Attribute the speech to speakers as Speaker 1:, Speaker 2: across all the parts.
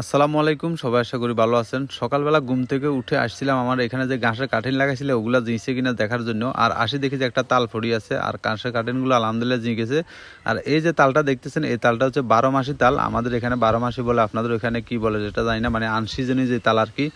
Speaker 1: আসসালামু আলাইকুম, সবাই আশা করি ভালো আছেন। সকালবেলা ঘুম থেকে উঠে আসছিলাম, আমার এখানে যে ঘাসের কাঠিন লাগাইছিল, ওগুলো জিঁছে কিনা দেখার জন্য। আর আসি দেখি যে একটা তাল ফড়ি আছে, আর ঘাসের কাঠিনগুলো আলহামদুলিল্লাহ জিঁকেছে। আর এই যে তালটা দেখতেছেন, এই তালটা হচ্ছে বারো মাসি তাল। আমাদের এখানে বারো মাসি বলে আপনাদের ওখানে কি বলে যেটা জানি না মানে আনসিজনই যে তাল আর কি।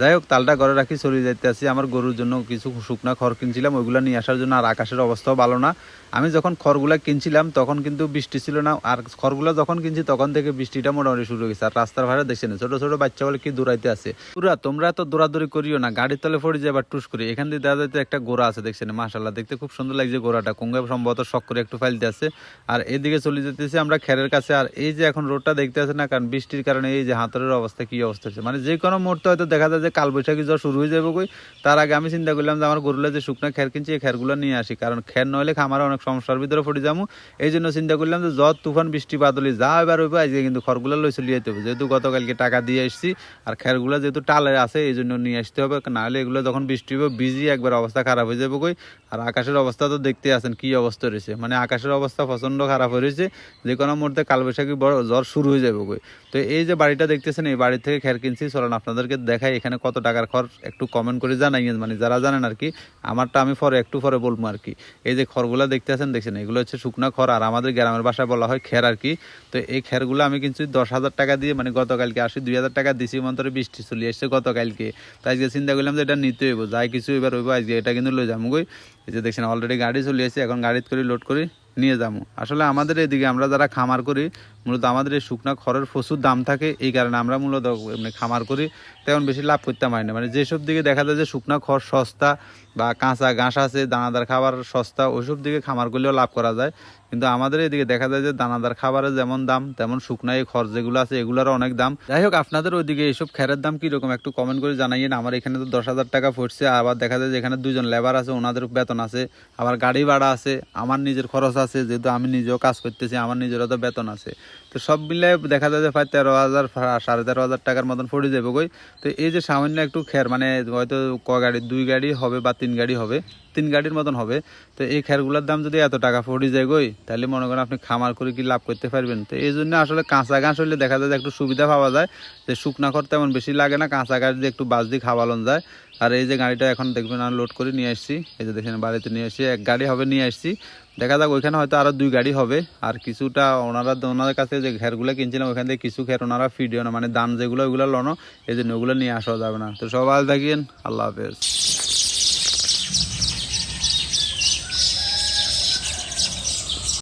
Speaker 1: যাই হোক, তালটা ঘরে রাখি, চলে যাইতে আসি। আমার গরুর জন্য কিছু শুকনা খড় কিনছিলাম, ওইগুলো নিয়ে আসার জন্য আর আকাশের অবস্থাও ভালো না। আমি যখন খড়গুলো কিনছিলাম, তখন কিন্তু বৃষ্টি ছিল না। আর খড়গুলো যখন কিনছি, তখন থেকে বৃষ্টিটা মোটামুটি শুরু হয়ে গেছে। আর রাস্তার ভাড়া দেখছেন ছোট ছোট বাচ্চা বলে কি দৌড়াইতে আছে? পুরা তোমরা তো দৌড়াদৌড়ি করিও না, গাড়ির তলে পড়ে বা টুস করি। এখান দিয়ে দেখা যাচ্ছে একটা গোড়া আছে, দেখছেন? মাশাল্লাহ দেখতে খুব সুন্দর লাগছে গোড়াটা। কুঙ্গে সম্ভবত শখ করে একটু ফাইলতে আছে। আর এদিকে চলে যেতেছি আমরা খেরের কাছে। আর এই যে এখন রোডটা দেখতে আছে না, কারণ বৃষ্টির কারণে এই যে হাতের অবস্থা, কি অবস্থা হচ্ছে? মানে যে কোনো মুহূর্তে হয়তো দেখা যায় যে কালবৈশাখী জ্বর শুরু হয়ে যাবে কই। তার আগে আমি চিন্তা করলাম যে আমার গরুলা যে শুকনো খের কিনছি, এই খেরগুলো নিয়ে আসি। কারণ খের নইলে খামারে অনেক সমস্যার ভিতরে পড়ে যাব। এই জন্য চিন্তা করলাম যে জ্বর, তুফান, বৃষ্টি, বাদলি যা এবার হইবে, আজকে কিন্তু খড়গুলো লই চলে যেতে হবে। যেহেতু গতকালকে টাকা দিয়ে এসেছি। আর খেরগুলো যেহেতু টালে আছে, এই জন্য নিয়ে আসতে হবে। নাহলে এগুলো যখন বৃষ্টি হবে বিজি একবার অবস্থা খারাপ হয়ে যাবে কই। আর আকাশের অবস্থা তো দেখতে আছেন, কি অবস্থা রয়েছে। মানে আকাশের অবস্থা প্রচণ্ড খারাপ হয়ে রয়েছে। যে কোনো মুহূর্তে কালবৈশাখী বড় জ্বর শুরু হয়ে যাবে কই। তো এই যে বাড়িটা দেখতেছেন, এই বাড়ি থেকে খের কিনছি। চলুন আপনাদেরকে দেখাই এখানে কত টাকার খড়, একটু কমেন্ট করে জানাই। মানে যারা জানেন আর কি, আমারটা আমি পরে, একটু পরে বলব আর কি। এই যে খড়গুলো দেখতে আছেন, দেখছেন, এগুলো হচ্ছে শুকনা খড়। আর আমাদের গ্রামের বাসায় বলা হয় খের আর কি। তো এই খেরগুলো আমি কিন্তু দশ হাজার টাকা দিয়ে মানে গতকালকে আসি, দুই হাজার টাকা দিছি মন্তরে বৃষ্টি চলি এসছে গতকালকে। তাই আজকে চিন্তা করলাম যে এটা নিতে হইব, যাই কিছু এবার হইব, আজকে এটা কিন্তু লই যাব এই যে দেখছেন অলরেডি গাড়ি চলে এসেছে, এখন গাড়িতে করে লোড করে নিয়ে যাব। আসলে আমাদের এদিকে আমরা যারা খামার করি, মূলত আমাদের এই শুকনা খড়ের প্রচুর দাম থাকে, এই কারণে আমরা মূলত এমনি খামার করি, তেমন বেশি লাভ করতে পারি না। মানে যেসব দিকে দেখা যায় যে শুকনা খড় সস্তা বা কাঁচা ঘাস আছে, দানাদার খাবার সস্তা, ওইসব দিকে খামার করলেও লাভ করা যায়। কিন্তু আমাদের এদিকে দেখা যায় যে দানাদার খাবারের যেমন দাম, তেমন শুকনা এই খড় যেগুলো আছে এগুলোরও অনেক দাম। যাই হোক, আপনাদের ওইদিকে এইসব খেরের দাম কীরকম? একটু কমেন্ট করে জানাইয়েন। আমার এখানে তো দশ হাজার টাকা পড়ছে, আবার দেখা যায় যে এখানে দুজন লেবার আছে, ওনাদের বেতন আছে, আবার গাড়ি ভাড়া আছে, আমার নিজের খরচ আছে, যেহেতু আমি নিজেও কাজ করতেছি, আমার নিজেরও তো বেতন আছে। তো সব মিলিয়ে দেখা যায় যে প্রায় তেরো হাজার সাড়ে তেরো হাজার টাকার মতন পড়ে যাবে কই তো এই যে সামান্য একটু খের মানে হয়তো ক গাড়ি, দুই গাড়ি হবে বা তিন গাড়ি হবে তিন গাড়ির মতন হবে। তো এই খেরগুলোর দাম যদি এত টাকা পড়ে যায় গই, তাহলে মনে করেন আপনি খামার করে কি লাভ করতে পারবেন? তো এই জন্য আসলে কাঁচা ঘাস হলে দেখা যায় যে একটু সুবিধা পাওয়া যায়। যে শুকনা খড় তেমন বেশি লাগে না, কাঁচা ঘাস দিয়ে একটু বাস দিয়ে খাওয়ালন যায়। আর এই যে গাড়িটা এখন দেখবেন আমি লোড করে নিয়ে আসছি। এই যে দেখেন বাড়িতে নিয়ে এসেছি এক গাড়ি হবে নিয়ে আসছি। দেখা যাক ওইখানে হয়তো আরও দুই গাড়ি হবে। আর কিছুটা ওনারা, ওনাদের কাছে যে ঘেরগুলো কিনছিলাম ওখান থেকে কিছু খের ওনারা ফিডিও না। মানে দান যেগুলো, ওইগুলো লনো এই জন্য ওগুলো নিয়ে আসা যাবে না। তো সবাই দেখেন আল্লাহ হাফেজ।